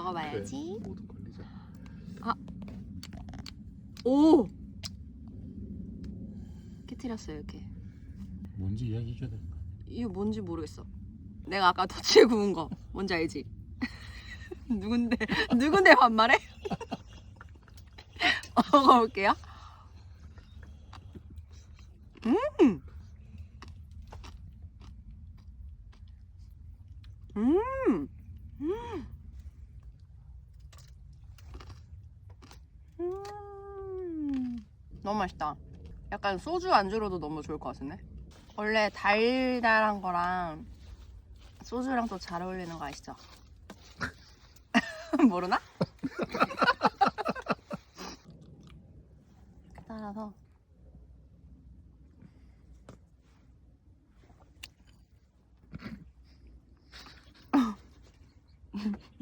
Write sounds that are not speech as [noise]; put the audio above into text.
먹어봐야지. 모두 걸리자. 오! 깨트렸어요 이렇게. 뭔지 이야기해줘야 돼. 이거 뭔지 모르겠어. 내가 아까 도치에 구운 거 뭔지 알지? [laughs] 누군데 누군데 반말해? [laughs] 먹어볼게요. 음, 음, 음, 너무 맛있다. 약간 소주 안주로도 너무 좋을 것 같은데? 원래 달달한 거랑 소주랑 또 잘 어울리는 거 아시죠? [laughs] 모르나? [laughs] 따라서 [laughs]